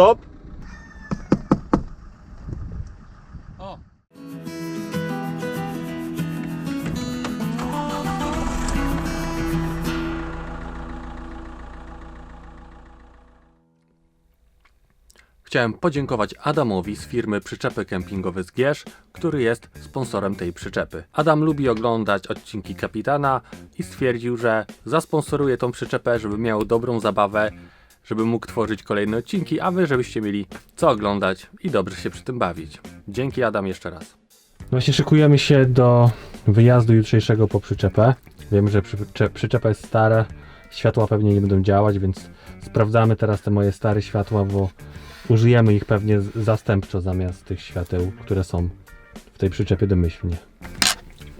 stop. O! Chciałem podziękować Adamowi z firmy Przyczepy Kempingowe Zgierz, który jest sponsorem tej przyczepy. Adam lubi oglądać odcinki Kapitana i stwierdził, że zasponsoruje tą przyczepę, żeby miał dobrą zabawę, żeby mógł tworzyć kolejne odcinki, a wy żebyście mieli co oglądać i dobrze się przy tym bawić. Dzięki Adam jeszcze raz. Właśnie szykujemy się do wyjazdu jutrzejszego po przyczepę. Wiemy, że przycze- przyczepa jest stara, światła pewnie nie będą działać, więc sprawdzamy teraz te moje stare światła, bo użyjemy ich pewnie zastępczo zamiast tych świateł, które są w tej przyczepie domyślnie.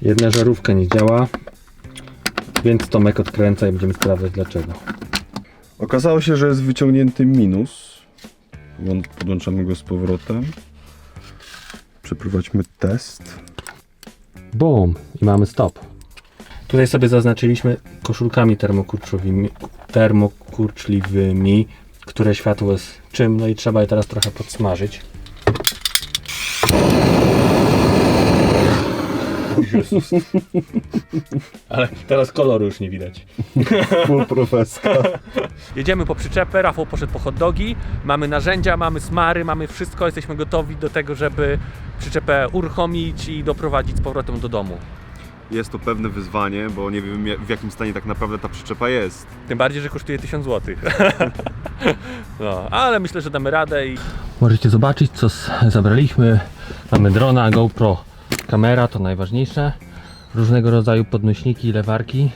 Jedna żarówka nie działa, więc Tomek odkręca i będziemy sprawdzać dlaczego. Okazało się, że jest wyciągnięty minus. Podłączamy go z powrotem. Przeprowadźmy test. Boom! I mamy stop. Tutaj sobie zaznaczyliśmy koszulkami termokurczowymi, termokurczliwymi, które światło jest czym, no i trzeba je teraz trochę podsmażyć. Ale teraz koloru już nie widać. Full profeska. Jedziemy po przyczepę, Rafał poszedł po hot dogi, mamy narzędzia, mamy smary, mamy wszystko, jesteśmy gotowi do tego, żeby przyczepę uruchomić i doprowadzić z powrotem do domu. Jest to pewne wyzwanie, bo nie wiem w jakim stanie tak naprawdę ta przyczepa jest. Tym bardziej, że kosztuje 1000 zł. no, ale myślę, że damy radę i Możecie zobaczyć, co zabraliśmy. Mamy drona, GoPro, kamera, to najważniejsze. Różnego rodzaju podnośniki, lewarki,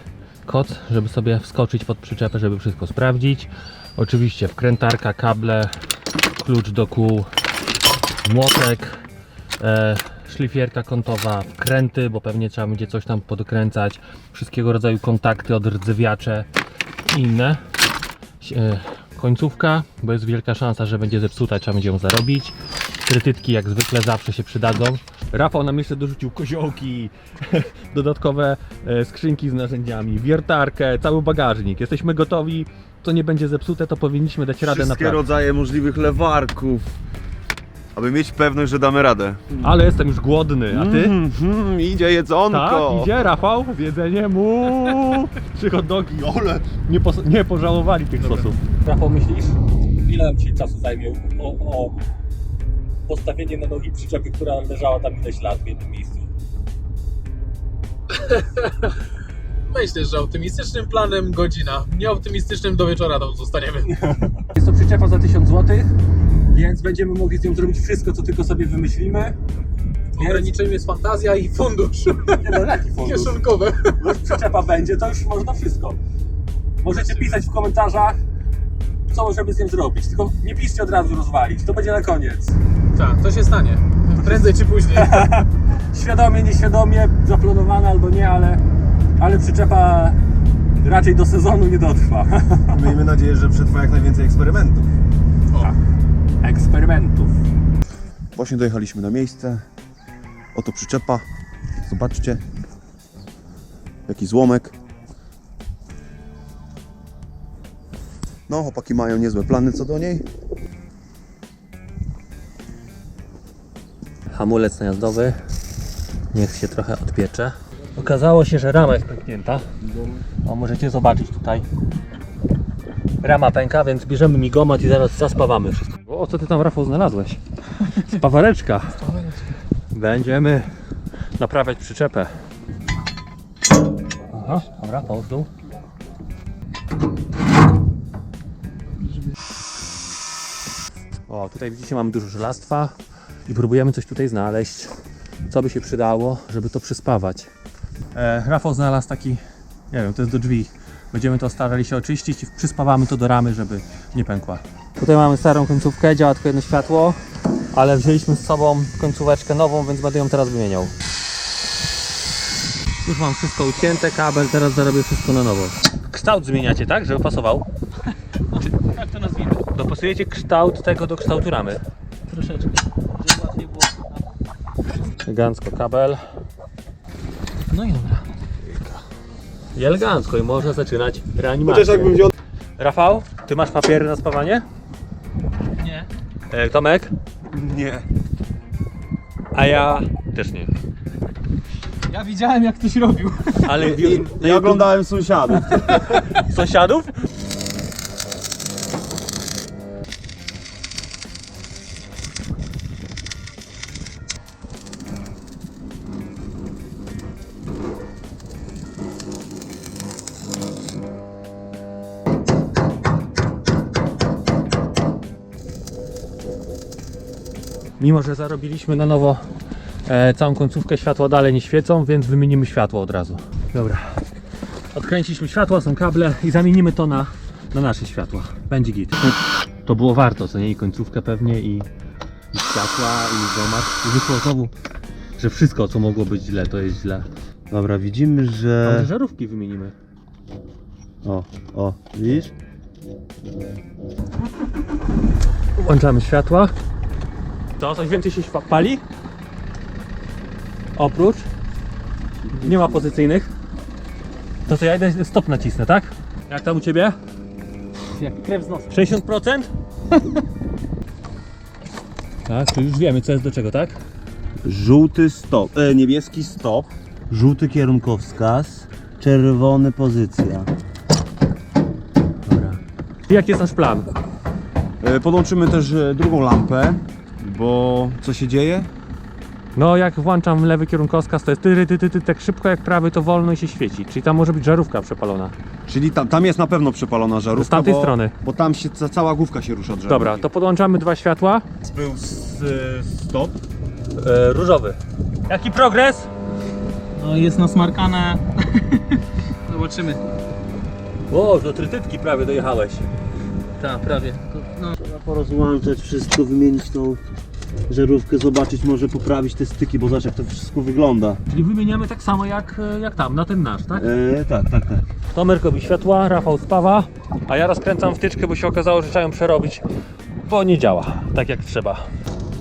koc, żeby sobie wskoczyć pod przyczepę, żeby wszystko sprawdzić. Oczywiście wkrętarka, kable, klucz do kół, młotek, e, szlifierka kątowa, wkręty, bo pewnie trzeba będzie coś tam podkręcać. Wszystkiego rodzaju kontakty, odrdzewiacze i inne. E, końcówka, bo jest wielka szansa, że będzie zepsuta, trzeba będzie ją zarobić. Trytytki jak zwykle zawsze się przydadzą. Rafał nam jeszcze dorzucił koziołki, dodatkowe e, skrzynki z narzędziami, wiertarkę, cały bagażnik. Jesteśmy gotowi, co nie będzie zepsute, to powinniśmy dać radę Wszystkie naprawić. rodzaje możliwych lewarków. Aby mieć pewność, że damy radę. Ale jestem już głodny, a ty? Mhm, idzie jedzonko. Tak, idzie Rafał, jedzenie mu. Trzy hot dogi, ole, nie, pos- nie pożałowali tych sosów. Rafał, myślisz, ile ci czasu zajmie o, o postawienie na nogi przyczepy, która leżała tam ileś lat w jednym miejscu? Myślę, że optymistycznym planem godzina, nieoptymistycznym do wieczora tam zostaniemy. Jest to przyczepa za 1000 zł, więc będziemy mogli z nią zrobić wszystko, co tylko sobie wymyślimy. Ograniczeniem jest fantazja i fundusz Nie no, jaki fundusz? kieszonkowy. Już przyczepa będzie, to już można wszystko. Możecie pisać w komentarzach, co możemy z nią zrobić. Tylko nie piszcie od razu rozwalić, to będzie na koniec. Tak, to się stanie. Prędzej czy później. Świadomie, nieświadomie, zaplanowane albo nie, ale, ale przyczepa raczej do sezonu nie dotrwa. Miejmy nadzieję, że przetrwa jak najwięcej eksperymentów. Eksperymentów. Właśnie dojechaliśmy na miejsce. Oto przyczepa. Zobaczcie. Jaki złomek. No, chłopaki mają niezłe plany co do niej. Hamulec najazdowy. Niech się trochę odpiecze. Okazało się, że rama jest pęknięta. O, możecie zobaczyć tutaj. Rama pęka, więc bierzemy migomat i zaraz zaspawamy wszystko. O, co ty tam Rafał znalazłeś? Spawareczka. Będziemy naprawiać przyczepę. Aha, dobra, połóż O, tutaj widzicie, mamy dużo żelastwa i próbujemy coś tutaj znaleźć, co by się przydało, żeby to przyspawać. E, Rafał znalazł taki, nie wiem, to jest do drzwi. Będziemy to starali się oczyścić i przyspawamy to do ramy, żeby nie pękła. Tutaj mamy starą końcówkę, działa tylko jedno światło, ale wzięliśmy z sobą końcóweczkę nową, więc będę ją teraz wymieniał. Już mam wszystko ucięte, kabel, teraz zarobię wszystko na nowo. Kształt zmieniacie, tak? Żeby pasował? Dopasujecie kształt tego do kształtu ramy. Troszeczkę, żeby łatwiej było. Elegancko kabel. No i dobra. I elegancko i można zaczynać reanimację. Chociaż jakbym wziął Rafał, ty masz papiery na spawanie? Nie. E, Tomek? Nie. A ja też nie. Ja widziałem jak ktoś robił. Ale Ja oglądałem sąsiadów. sąsiadów? Mimo, że zarobiliśmy na nowo e, całą końcówkę, światła dalej nie świecą, więc wymienimy światło od razu. Dobra. Odkręciliśmy światła, są kable i zamienimy to na, na nasze światła. Będzie git. To było warto, co nie? I końcówkę pewnie, i, i światła, i domach. I wyszło znowu, że wszystko, co mogło być źle, to jest źle. Dobra, widzimy, A może że... żarówki wymienimy? O, o, widzisz? Włączamy światła. To coś więcej się śwa- pali? Oprócz? Nie ma pozycyjnych. To co ja idę stop nacisnę, tak? Jak tam u ciebie? Jak krew z nosa. 60%? tak, to już wiemy co jest do czego, tak? Żółty stop, e, niebieski stop, żółty kierunkowskaz, czerwony pozycja. Dobra. I jaki jest nasz plan? E, podłączymy też e, drugą lampę, bo co się dzieje? No jak włączam lewy kierunkowskaz to jest ty, ty, ty, ty, tak szybko jak prawy to wolno i się świeci. Czyli tam może być żarówka przepalona. Czyli tam, tam jest na pewno przepalona żarówka, Z tamtej bo, strony. bo tam się ca, cała główka się rusza od żarówki. Dobra, to podłączamy dwa światła. Był s, e, stop. E, różowy. Jaki progres? No jest nasmarkane. Zobaczymy. O, do trytytki prawie dojechałeś. Tak, prawie. No. Trzeba porozłączać wszystko, wymienić tą żarówkę, zobaczyć, może poprawić te styki, bo zobacz jak to wszystko wygląda. Czyli wymieniamy tak samo jak, e, jak tam, na ten nasz, tak? E, tak, tak, tak. Tomer robi światła, Rafał spawa, a ja rozkręcam wtyczkę, bo się okazało, że trzeba ją przerobić, bo nie działa tak jak trzeba.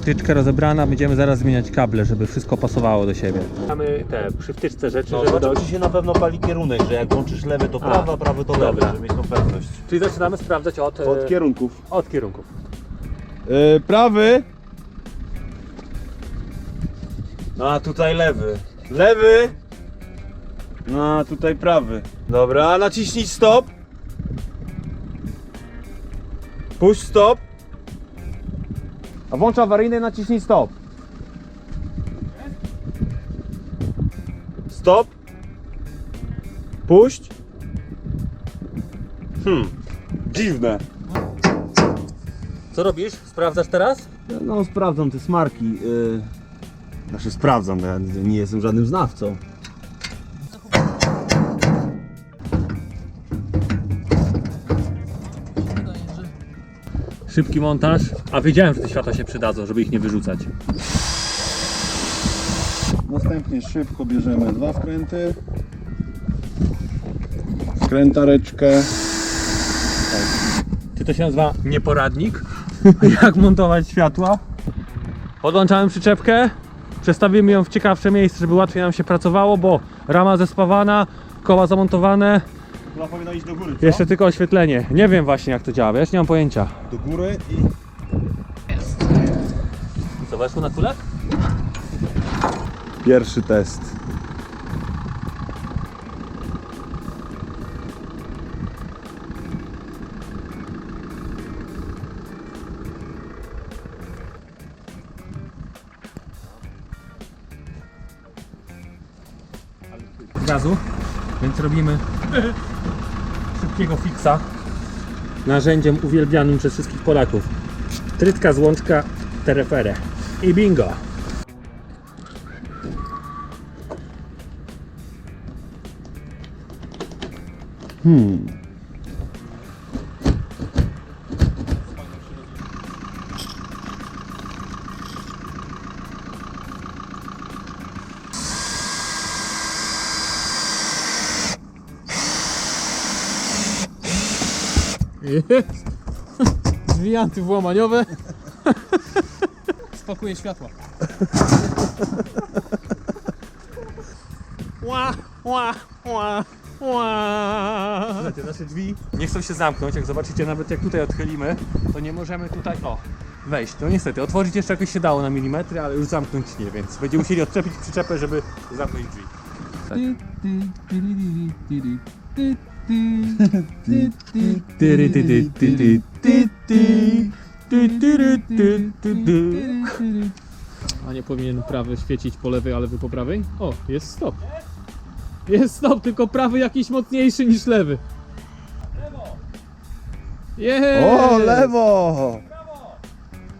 Wtyczka rozebrana, będziemy zaraz zmieniać kable, żeby wszystko pasowało do siebie. Mamy te przy wtyczce rzeczy, No, żeby dojść. czy się na pewno pali kierunek, że jak włączysz lewy to A, prawa, prawy to lewy, dobra. żeby mieć tą pewność. Czyli zaczynamy sprawdzać od, e, Od kierunków. od kierunków. E, prawy. No a tutaj lewy. Lewy. No, a tutaj prawy. Dobra, naciśnij stop. Puść stop. A włącz awaryjny, naciśnij stop. Stop. Puść. Hmm. Dziwne. Co robisz? Sprawdzasz teraz? No sprawdzam te smarki. y, Znaczy sprawdzam, ja nie jestem żadnym znawcą. Szybki montaż, a wiedziałem, że te światła się przydadzą, żeby ich nie wyrzucać. Następnie szybko bierzemy dwa wkręty. Wkrętareczkę. Czy to się nazywa nieporadnik? Jak montować światła? Podłączamy przyczepkę, przestawimy ją w ciekawsze miejsce, żeby łatwiej nam się pracowało, bo rama zespawana, koła zamontowane, Chyba powinno iść do góry, co? jeszcze tylko oświetlenie. Nie wiem właśnie jak to działa, wiesz, nie mam pojęcia. Do góry i... Co, weszło na kulę? Pierwszy test. gazu, więc robimy szybkiego fixa narzędziem uwielbianym przez wszystkich Polaków. Trytka złączka terefere i bingo! Jest. Drzwi antywłamaniowe. Spakuję światła. Ła, ła, ła, ła. Słuchajcie, nasze drzwi nie chcą się zamknąć. Jak zobaczycie, nawet jak tutaj odchylimy, to nie możemy tutaj, o, wejść. No niestety, otworzyć jeszcze jakoś się dało na milimetry, ale już zamknąć nie, więc będziemy musieli odczepić przyczepę, żeby zamknąć drzwi. Tyry, A nie powinien prawy świecić po lewej, a lewy po prawej? O, jest stop. Jest stop, tylko prawy jakiś mocniejszy niż lewy. Jest! O, lewo!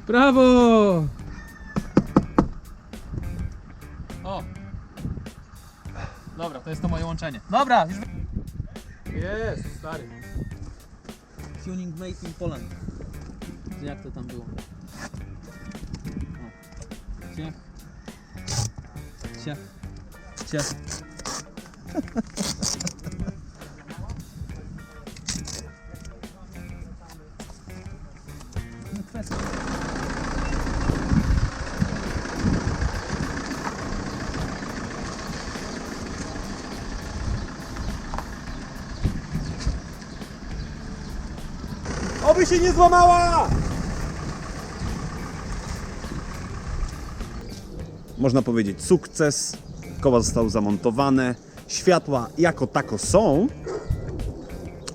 Prawo! O! Dobra, to jest to moje łączenie. Dobra, już... Jest, stary. Tuning made in Poland. Jak to tam było? O. Ciech. Ciech. Ciech. Oby się nie złamała! Można powiedzieć sukces. Koła zostały zamontowane. Światła jako tako są.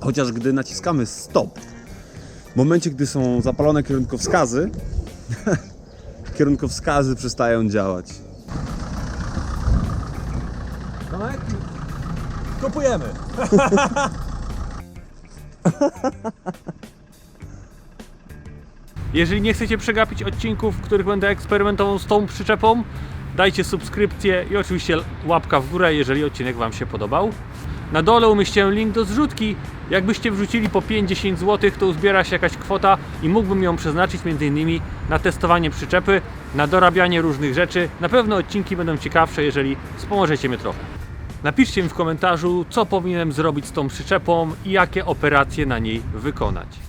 Chociaż gdy naciskamy stop, w momencie gdy są zapalone kierunkowskazy, kierunkowskazy przestają działać. Tomek? Kupujemy. Jeżeli nie chcecie przegapić odcinków, w których będę eksperymentował z tą przyczepą, dajcie subskrypcję i oczywiście łapka w górę, jeżeli odcinek Wam się podobał. Na dole umieściłem link do zrzutki. Jakbyście wrzucili po 5-10 zł, to uzbiera się jakaś kwota i mógłbym ją przeznaczyć m.in. na testowanie przyczepy, na dorabianie różnych rzeczy. Na pewno odcinki będą ciekawsze, jeżeli wspomożecie mnie trochę. Napiszcie mi w komentarzu, co powinienem zrobić z tą przyczepą i jakie operacje na niej wykonać.